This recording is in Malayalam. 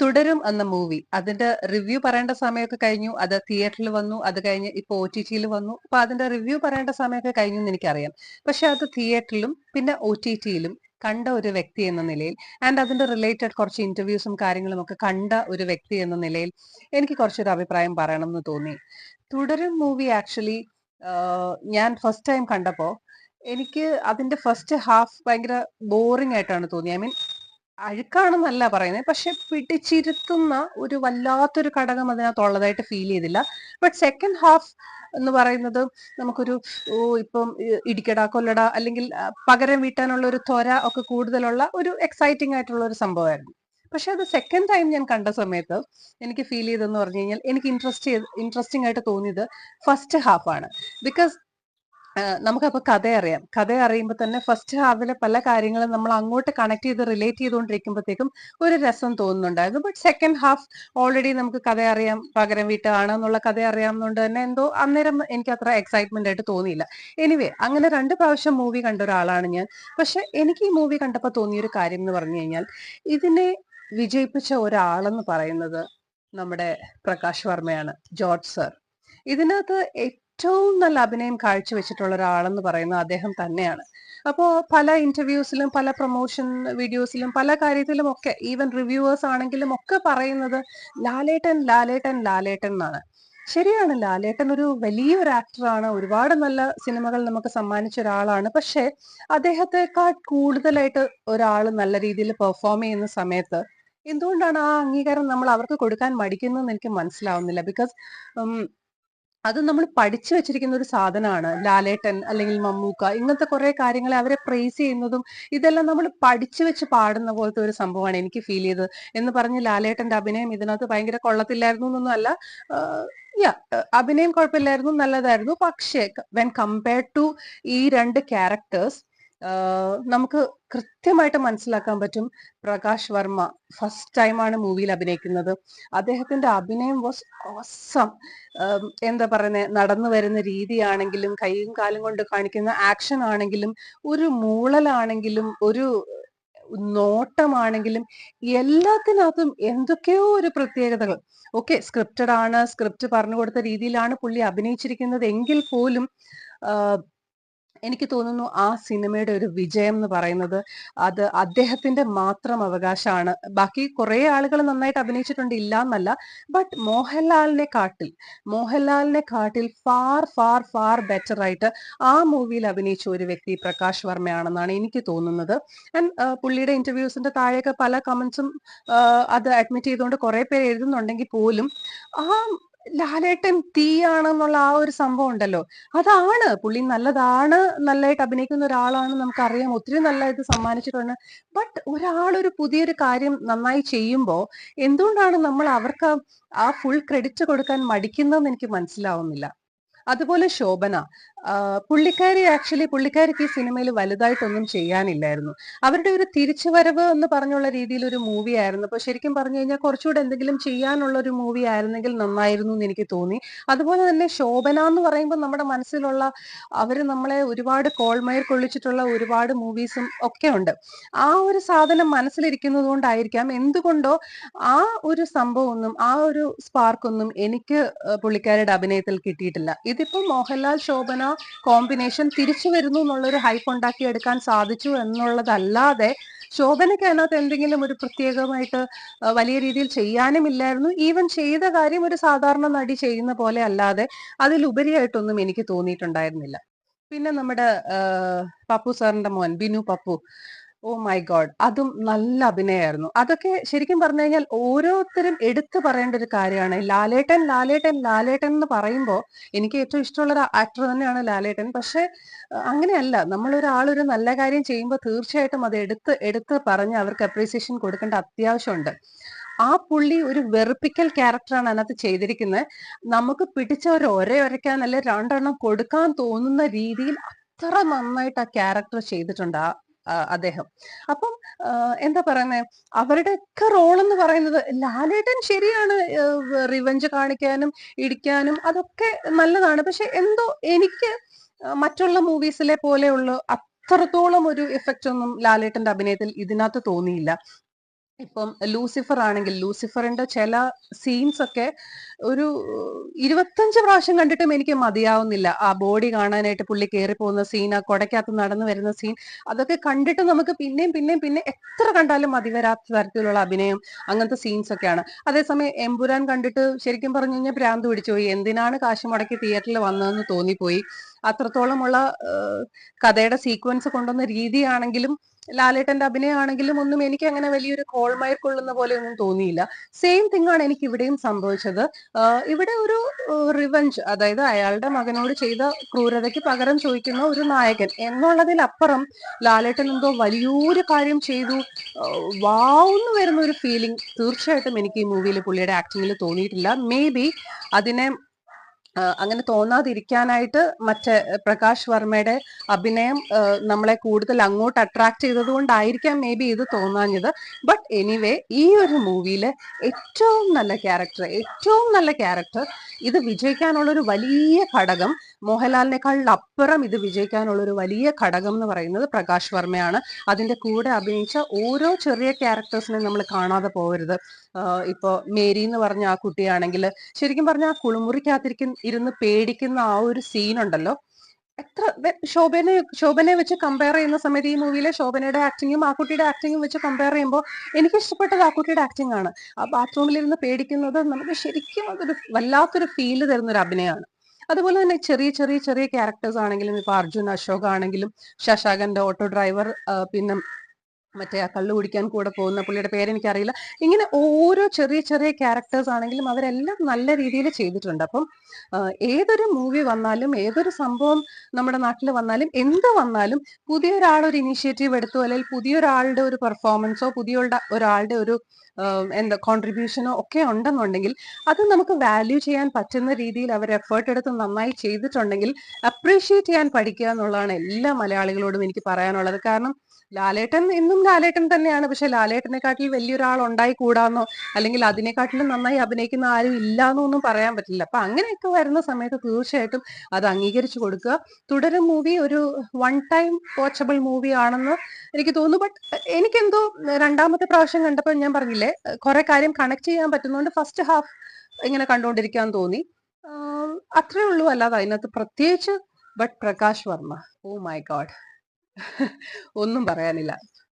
തുടരും എന്ന മൂവി അതിന്റെ റിവ്യൂ പറയേണ്ട സമയമൊക്കെ കഴിഞ്ഞു. അത് തിയേറ്ററിൽ വന്നു. അത് കഴിഞ്ഞ് ഇപ്പൊ ഒ ടി ടിയിൽ വന്നു. അപ്പൊ അതിന്റെ റിവ്യൂ പറയേണ്ട സമയമൊക്കെ കഴിഞ്ഞു എന്ന് എനിക്കറിയാം. പക്ഷെ അത് തിയേറ്ററിലും പിന്നെ ഒ ടി ടിയിലും കണ്ട ഒരു വ്യക്തി എന്ന നിലയിൽ ആൻഡ് അതിന്റെ റിലേറ്റഡ് കുറച്ച് ഇന്റർവ്യൂസും കാര്യങ്ങളും ഒക്കെ കണ്ട ഒരു വ്യക്തി എന്ന നിലയിൽ എനിക്ക് കുറച്ചൊരു അഭിപ്രായം പറയണം എന്ന് തോന്നി. തുടരും മൂവി ആക്ച്വലി ഞാൻ ഫസ്റ്റ് ടൈം കണ്ടപ്പോ എനിക്ക് അതിന്റെ ഫസ്റ്റ് ഹാഫ് ഭയങ്കര ബോറിംഗ് ആയിട്ടാണ് തോന്നിയത് ഐ മീൻ അഴുക്കാണെന്നല്ല പറയുന്നത്. പക്ഷെ പിടിച്ചിരുത്തുന്ന ഒരു വല്ലാത്തൊരു ഘടകം അതിനകത്തുള്ളതായിട്ട് ഫീൽ ചെയ്തില്ല. ബട്ട് സെക്കൻഡ് ഹാഫ് എന്ന് പറയുന്നത് നമുക്കൊരു ഇപ്പം ഇടിക്കട കൊല്ലട അല്ലെങ്കിൽ പകരം വീട്ടാനുള്ള ഒരു ത്വര ഒക്കെ കൂടുതലുള്ള ഒരു എക്സൈറ്റിംഗ് ആയിട്ടുള്ള ഒരു സംഭവമായിരുന്നു. പക്ഷെ അത് സെക്കൻഡ് ടൈം ഞാൻ കണ്ട സമയത്ത് എനിക്ക് ഫീൽ ചെയ്തെന്ന് പറഞ്ഞു കഴിഞ്ഞാൽ എനിക്ക് ഇൻട്രസ്റ്റ് ചെയ്ത് ഇൻട്രസ്റ്റിംഗ് ആയിട്ട് തോന്നിയത് ഫസ്റ്റ് ഹാഫ് ആണ്. ബിക്കോസ് നമുക്കപ്പോൾ കഥ അറിയാം. കഥ അറിയുമ്പോൾ തന്നെ ഫസ്റ്റ് ഹാഫിലെ പല കാര്യങ്ങളും നമ്മൾ അങ്ങോട്ട് കണക്ട് ചെയ്ത് റിലേറ്റ് ചെയ്തുകൊണ്ടിരിക്കുമ്പോഴത്തേക്കും ഒരു രസം തോന്നുന്നുണ്ടായിരുന്നു. ബട്ട് സെക്കൻഡ് ഹാഫ് ഓൾറെഡി നമുക്ക് കഥ അറിയാം. പകരം വീട്ടാണ് എന്നുള്ള കഥ അറിയാവുന്നതുകൊണ്ട് തന്നെ എന്തോ അന്നേരം എനിക്ക് അത്ര എക്സൈറ്റ്മെന്റ് ആയിട്ട് തോന്നിയില്ല. എനിവേ അങ്ങനെ രണ്ട് പ്രാവശ്യം മൂവി കണ്ട ഒരാളാണ് ഞാൻ. പക്ഷെ എനിക്ക് ഈ മൂവി കണ്ടപ്പോൾ തോന്നിയൊരു കാര്യം എന്ന് പറഞ്ഞു കഴിഞ്ഞാൽ ഇതിനെ വിജയിപ്പിച്ച ഒരാളെന്ന് പറയുന്നത് നമ്മുടെ പ്രകാശ് വർമ്മയാണ് ജോർജ് സർ. ഇതിനകത്ത് ഏറ്റവും നല്ല അഭിനയം കാഴ്ചവെച്ചിട്ടുള്ള ഒരാളെന്ന് പറയുന്നത് അദ്ദേഹം തന്നെയാണ്. അപ്പോൾ പല ഇന്റർവ്യൂസിലും പല പ്രൊമോഷൻ വീഡിയോസിലും പല കാര്യത്തിലും ഒക്കെ ഈവൻ റിവ്യൂവേഴ്സ് ആണെങ്കിലും ഒക്കെ പറയുന്നത് ലാലേട്ടൻ ലാലേട്ടൻ ലാലേട്ടൻ എന്നാണ്. ശരിയാണ് ലാലേട്ടൻ ഒരു വലിയൊരു ആക്ടറാണ് ഒരുപാട് നല്ല സിനിമകൾ നമുക്ക് സമ്മാനിച്ച ഒരാളാണ്. പക്ഷെ അദ്ദേഹത്തെക്കാൾ കൂടുതലായിട്ട് ഒരാൾ നല്ല രീതിയിൽ പെർഫോം ചെയ്യുന്ന സമയത്ത് എന്തുകൊണ്ടാണ് ആ അംഗീകാരം നമ്മൾ അവർക്ക് കൊടുക്കാൻ മടിക്കുന്നതെന്ന് എനിക്ക് മനസ്സിലാവുന്നില്ല. ബിക്കോസ് അത് നമ്മൾ പഠിച്ചു വെച്ചിരിക്കുന്ന ഒരു സാധനമാണ് ലാലേട്ടൻ അല്ലെങ്കിൽ മമ്മൂക്ക ഇങ്ങനത്തെ കുറെ കാര്യങ്ങളെ അവരെ പ്രേസ് ചെയ്യുന്നതും ഇതെല്ലാം നമ്മൾ പഠിച്ചു വെച്ച് പാടുന്ന പോലത്തെ ഒരു സംഭവമാണ് എനിക്ക് ഫീൽ ചെയ്തത്. എന്ന് പറഞ്ഞ് ലാലേട്ടന്റെ അഭിനയം ഇതിനകത്ത് ഭയങ്കര കൊള്ളത്തില്ലായിരുന്നു എന്നൊന്നും അല്ല യാ അഭിനയം കുഴപ്പമില്ലായിരുന്നു നല്ലതായിരുന്നു. പക്ഷേ വെൻ കമ്പയർഡ് ടു ഈ രണ്ട് ക്യാരക്ടേഴ്സ് നമുക്ക് കൃത്യമായിട്ട് മനസ്സിലാക്കാൻ പറ്റും പ്രകാശ് വർമ്മ ഫസ്റ്റ് ടൈമാണ് മൂവിയിൽ അഭിനയിക്കുന്നത്. അദ്ദേഹത്തിന്റെ അഭിനയം വാസ് ഓസം എന്താ പറയുന്നത് നടന്നു വരുന്ന രീതിയാണെങ്കിലും കൈയും കാലും കൊണ്ട് കാണിക്കുന്ന ആക്ഷൻ ആണെങ്കിലും ഒരു മൂളലാണെങ്കിലും ഒരു നോട്ടമാണെങ്കിലും എല്ലാത്തിനകത്തും എന്തൊക്കെയോ ഒരു പ്രത്യേകതകൾ. ഓക്കെ സ്ക്രിപ്റ്റഡ് ആണ് സ്ക്രിപ്റ്റ് പറഞ്ഞു കൊടുത്ത രീതിയിലാണ് പുള്ളി അഭിനയിച്ചിരിക്കുന്നത്. എങ്കിൽ പോലും എനിക്ക് തോന്നുന്നു ആ സിനിമയുടെ ഒരു വിജയം എന്ന് പറയുന്നത് അത് അദ്ദേഹത്തിന്റെ മാത്രം അവകാശമാണ്. ബാക്കി കുറെ ആളുകൾ നന്നായിട്ട് അഭിനയിച്ചിട്ടുണ്ട് ഇല്ല എന്നല്ല ബട്ട് മോഹൻലാലിനെ കാട്ടിൽ മോഹൻലാലിനെ കാട്ടിൽ ഫാർ ഫാർ ഫാർ ബെറ്റർ ആയിട്ട് ആ മൂവിയിൽ അഭിനയിച്ച ഒരു വ്യക്തി പ്രകാശ് വർമ്മയാണെന്നാണ് എനിക്ക് തോന്നുന്നത്. ആൻഡ് പുള്ളിയുടെ ഇന്റർവ്യൂസിന്റെ താഴെയൊക്കെ പല കമന്റ്സും അത് അഡ്മിറ്റ് ചെയ്തുകൊണ്ട് കുറെ പേര് എഴുതുന്നുണ്ടെങ്കിൽ പോലും ആ ലാലേട്ടൻ തീയാണെന്നുള്ള ആ ഒരു സംഭവം ഉണ്ടല്ലോ. അതാണ്. പുള്ളി നല്ലതാണ് നല്ലതായിട്ട് അഭിനയിക്കുന്ന ഒരാളാണ് നമുക്കറിയാം. ഒത്തിരി നല്ലതായിട്ട് സമ്മാനിച്ചിട്ടുണ്ട്. ബട്ട് ഒരാളൊരു ഒരു പുതിയൊരു കാര്യം നന്നായി ചെയ്യുമ്പോൾ എന്തുകൊണ്ടാണ് നമ്മൾ അവർക്ക് ആ ഫുൾ ക്രെഡിറ്റ് കൊടുക്കാൻ മടിക്കുന്നതെന്ന് എനിക്ക് മനസ്സിലാവുന്നില്ല. അതുപോലെ ശോഭന. പുള്ളിക്കാരി ആക്ച്വലി പുള്ളിക്കാരിക്ക് ഈ സിനിമയിൽ വലുതായിട്ടൊന്നും ചെയ്യാനില്ലായിരുന്നു. അവരുടെ ഒരു തിരിച്ചുവരവ് എന്ന് പറഞ്ഞുള്ള രീതിയിൽ ഒരു മൂവി ആയിരുന്നു. അപ്പൊ ശരിക്കും പറഞ്ഞു കഴിഞ്ഞാൽ കുറച്ചുകൂടെ എന്തെങ്കിലും ചെയ്യാനുള്ള ഒരു മൂവി ആയിരുന്നെങ്കിൽ നന്നായിരുന്നു എന്ന് എനിക്ക് തോന്നി. അതുപോലെ തന്നെ ശോഭന എന്ന് പറയുമ്പോൾ നമ്മുടെ മനസ്സിലുള്ള അവർ നമ്മളെ ഒരുപാട് കോൾമയർ കൊള്ളിച്ചിട്ടുള്ള ഒരുപാട് മൂവീസും ഒക്കെ ഉണ്ട്. ആ ഒരു സാധനം മനസ്സിലിരിക്കുന്നത് കൊണ്ടായിരിക്കാം എന്തുകൊണ്ടോ ആ ഒരു സംഭവമൊന്നും ആ ഒരു സ്പാർക്കൊന്നും എനിക്ക് പുള്ളിക്കാരുടെ അഭിനയത്തിൽ കിട്ടിയിട്ടില്ല. ഇതിപ്പോ മോഹൻലാൽ ശോഭന കോമ്പിനേഷൻ തിരിച്ചു വരുന്നു എന്നുള്ളൊരു ഹൈപ്പ് ഉണ്ടാക്കിയെടുക്കാൻ സാധിച്ചു എന്നുള്ളതല്ലാതെ ശോഭനയ്ക്ക് അതിനകത്ത് എന്തെങ്കിലും ഒരു പ്രത്യേകമായിട്ട് വലിയ രീതിയിൽ ചെയ്യാനും ഇല്ലായിരുന്നു ഈവൻ ചെയ്ത കാര്യം ഒരു സാധാരണ നടി ചെയ്യുന്ന പോലെ അല്ലാതെ അതിലുപരിയായിട്ടൊന്നും എനിക്ക് തോന്നിയിട്ടുണ്ടായിരുന്നില്ല. പിന്നെ നമ്മുടെ പപ്പു സാറിന്റെ മോൻ Binu Pappu. Oh my God അതും നല്ല അഭിനയമായിരുന്നു അതൊക്കെ ശരിക്കും പറഞ്ഞു കഴിഞ്ഞാൽ ഓരോരുത്തരും എടുത്തു പറയേണ്ട ഒരു കാര്യമാണ്. ലാലേട്ടൻ ലാലേട്ടൻ ലാലേട്ടൻ എന്ന് പറയുമ്പോൾ എനിക്ക് ഏറ്റവും ഇഷ്ടമുള്ള ഒരു ആക്ടർ തന്നെയാണ് ലാലേട്ടൻ. പക്ഷെ അങ്ങനെയല്ല. നമ്മൾ ഒരാൾ ഒരു നല്ല കാര്യം ചെയ്യുമ്പോൾ തീർച്ചയായിട്ടും അത് എടുത്ത് എടുത്ത് പറഞ്ഞ് അവർക്ക് അപ്രീസിയേഷൻ കൊടുക്കേണ്ട അത്യാവശ്യമുണ്ട്. ആ പുള്ളി ഒരു വെറുപ്പിക്കൽ ക്യാരക്ടറാണ് അതിനകത്ത് ചെയ്തിരിക്കുന്നത്. നമുക്ക് പിടിച്ച ഒരു ഒരേ ഒരയ്ക്കാൻ അല്ലെങ്കിൽ രണ്ടെണ്ണം കൊടുക്കാൻ തോന്നുന്ന രീതിയിൽ അത്ര നന്നായിട്ട് ആ ക്യാരക്ടർ ചെയ്തിട്ടുണ്ട്. ആ അദ്ദേഹം. അപ്പം എന്താ പറയുന്നത് അവരുടെ ഒക്കെ റോൾ എന്ന് പറയുന്നത് ലാലേട്ടൻ ശരിയാണ് റിവഞ്ച് കാണിക്കാനും ഇടിക്കാനും അതൊക്കെ നല്ലതാണ്. പക്ഷെ എന്തോ എനിക്ക് മറ്റുള്ള മൂവീസിലെ പോലെയുള്ള അത്രത്തോളം ഒരു എഫക്റ്റ് ഒന്നും ലാലേട്ടന്റെ അഭിനയത്തിൽ ഇതിനകത്ത് തോന്നിയില്ല. ഇപ്പം ലൂസിഫർ ആണെങ്കിൽ ലൂസിഫറിന്റെ ചില സീൻസ് ഒക്കെ ഒരു ഇരുപത്തഞ്ച് പ്രാവശ്യം കണ്ടിട്ടും എനിക്ക് മതിയാവുന്നില്ല. ആ ബോഡി കാണാനായിട്ട് പുള്ളി കയറി പോകുന്ന സീൻ ആ കൊടക്കകത്ത് നടന്നു വരുന്ന സീൻ അതൊക്കെ കണ്ടിട്ട് നമുക്ക് പിന്നെയും പിന്നെയും പിന്നെ എത്ര കണ്ടാലും മതി വരാത്ത തരത്തിലുള്ള അഭിനയം അങ്ങനത്തെ സീൻസ് ഒക്കെയാണ്. അതേസമയം എമ്പുരാൻ കണ്ടിട്ട് ശരിക്കും പറഞ്ഞു കഴിഞ്ഞാൽ ഭ്രാന്ത് പിടിച്ചു പോയി എന്തിനാണ് കാശ് മുടക്കി തിയേറ്ററിൽ വന്നതെന്ന് തോന്നിപ്പോയി. അത്രത്തോളമുള്ള കഥയുടെ സീക്വൻസ് കൊണ്ടുവന്ന രീതിയാണെങ്കിലും ലാലേട്ടന്റെ അഭിനയമാണെങ്കിലും ഒന്നും എനിക്ക് അങ്ങനെ വലിയൊരു കോൾമയർ കൊള്ളുന്ന പോലെ ഒന്നും തോന്നിയില്ല. സെയിം തിങ് ആണ് എനിക്ക് ഇവിടെയും സംഭവിച്ചത്. ഇവിടെ ഒരു റിവഞ്ച് അതായത് അയാളുടെ മകനോട് ചെയ്ത ക്രൂരതയ്ക്ക് പകരം ചോദിക്കുന്ന ഒരു നായകൻ എന്നുള്ളതിലപ്പുറം ലാലേട്ടൻ എന്തോ വലിയൊരു കാര്യം ചെയ്തു. വാവുന്നു വരുന്ന ഒരു ഫീലിംഗ് തീർച്ചയായിട്ടും എനിക്ക് ഈ മൂവിയിൽ പുള്ളിയുടെ ആക്ടിങ്ങിൽ തോന്നിയിട്ടില്ല. മേ ബി അതിനെ അങ്ങനെ തോന്നാതിരിക്കാനായിട്ട് മറ്റേ പ്രകാശ് വർമ്മയുടെ അഭിനയം നമ്മളെ കൂടുതൽ അങ്ങോട്ട് അട്രാക്ട് ചെയ്തത് കൊണ്ടായിരിക്കാം മേ ബി ഇത് തോന്നാഞ്ഞത്. ബട്ട് എനിവേ ഈ ഒരു മൂവിയിലെ ഏറ്റവും നല്ല ക്യാരക്ടർ ഏറ്റവും നല്ല ക്യാരക്ടർ ഇത് വിജയിക്കാനുള്ള ഒരു വലിയ ഘടകം മോഹൻലാലിനേക്കാളിൽ അപ്പുറം ഇത് വിജയിക്കാനുള്ള ഒരു വലിയ ഘടകം എന്ന് പറയുന്നത് പ്രകാശ് വർമ്മയാണ്. അതിന്റെ കൂടെ അഭിനയിച്ച ഓരോ ചെറിയ ക്യാരക്ടേഴ്സിനെ നമ്മൾ കാണാതെ പോകരുത് ഇപ്പോ മേരി എന്ന് പറഞ്ഞ ആ കുട്ടിയാണെങ്കിൽ ശരിക്കും പറഞ്ഞാൽ ആ കുളിമുറിക്കകത്തിരിക്കുന്ന ഇരുന്ന് പേടിക്കുന്ന ആ ഒരു സീൻ ഉണ്ടല്ലോ. എത്ര ശോഭനെ ശോഭനെ വെച്ച് കമ്പയർ ചെയ്യുന്ന സമയത്ത് ഈ മൂവിയിലെ ശോഭനയുടെ ആക്ടിങ്ങും ആക്കുട്ടിയുടെ കുട്ടിയുടെ ആക്ടിങ്ങും വെച്ച് കമ്പയർ ചെയ്യുമ്പോൾ എനിക്ക് ഇഷ്ടപ്പെട്ടത് ആക്കുട്ടിയുടെ ആക്ടിങ് ആണ്. ആ ബാത്റൂമിൽ ഇരുന്ന് പേടിക്കുന്നത് നമുക്ക് ശരിക്കും അതൊരു വല്ലാത്തൊരു ഫീൽ തരുന്ന ഒരു അഭിനയമാണ്. അതുപോലെ തന്നെ ചെറിയ ചെറിയ ചെറിയ ക്യാരക്ടേഴ്സ് ആണെങ്കിലും ഇപ്പൊ അർജുൻ അശോക് ആണെങ്കിലും ശശാകന്റെ ഓട്ടോ ഡ്രൈവർ പിന്നെ മറ്റേ ആ കള്ളു കുടിക്കാൻ കൂടെ പോകുന്ന പുള്ളിയുടെ പേര് എനിക്കറിയില്ല ഇങ്ങനെ ഓരോ ചെറിയ ചെറിയ ക്യാരക്ടേഴ്സ് ആണെങ്കിലും അവരെല്ലാം നല്ല രീതിയിൽ ചെയ്തിട്ടുണ്ട്. അപ്പം ഏതൊരു മൂവി വന്നാലും ഏതൊരു സംഭവം നമ്മുടെ നാട്ടിൽ വന്നാലും എന്ത് വന്നാലും പുതിയൊരാളൊരു ഇനീഷ്യേറ്റീവ് എടുത്തു അല്ലെങ്കിൽ പുതിയൊരാളുടെ ഒരു പെർഫോമൻസോ പുതിയ ഒരാളുടെ ഒരു എന്താ കോൺട്രിബ്യൂഷനോ ഒക്കെ ഉണ്ടെന്നുണ്ടെങ്കിൽ അത് നമുക്ക് വാല്യൂ ചെയ്യാൻ പറ്റുന്ന രീതിയിൽ അവർ എഫേർട്ട് എടുത്ത് നന്നായി ചെയ്തിട്ടുണ്ടെങ്കിൽ അപ്രീഷിയേറ്റ് ചെയ്യാൻ പഠിക്കുക എന്നുള്ളതാണ് എല്ലാ മലയാളികളോടും എനിക്ക് പറയാനുള്ളത്. കാരണം ലാലേട്ടൻ എന്നും ലാലേട്ടൻ തന്നെയാണ്. പക്ഷെ ലാലേട്ടനെക്കാട്ടിൽ വലിയൊരാൾ ഉണ്ടായി കൂടാന്നോ അല്ലെങ്കിൽ അതിനെക്കാട്ടിലും നന്നായി അഭിനയിക്കുന്ന ആരും ഇല്ലാന്നോ ഒന്നും പറയാൻ പറ്റില്ല. അപ്പൊ അങ്ങനെയൊക്കെ വരുന്ന സമയത്ത് തീർച്ചയായിട്ടും അത് അംഗീകരിച്ചു കൊടുക്കുക. തുടരും മൂവി ഒരു വൺ ടൈം വാച്ചബിൾ മൂവി ആണെന്ന് എനിക്ക് തോന്നുന്നു. ബട്ട് എനിക്കെന്തോ രണ്ടാമത്തെ പ്രാവശ്യം കണ്ടപ്പോൾ ഞാൻ പറഞ്ഞില്ലേ കുറെ കാര്യം കണക്ട് ചെയ്യാൻ പറ്റുന്നതുകൊണ്ട് ഫസ്റ്റ് ഹാഫ് ഇങ്ങനെ കണ്ടുകൊണ്ടിരിക്കാൻ തോന്നി. അത്രേ ഉള്ളൂ. അല്ലാതെ അതിനകത്ത് പ്രത്യേകിച്ച് but Prakash Varma. Oh my god ഒന്നും പറയാനില്ല.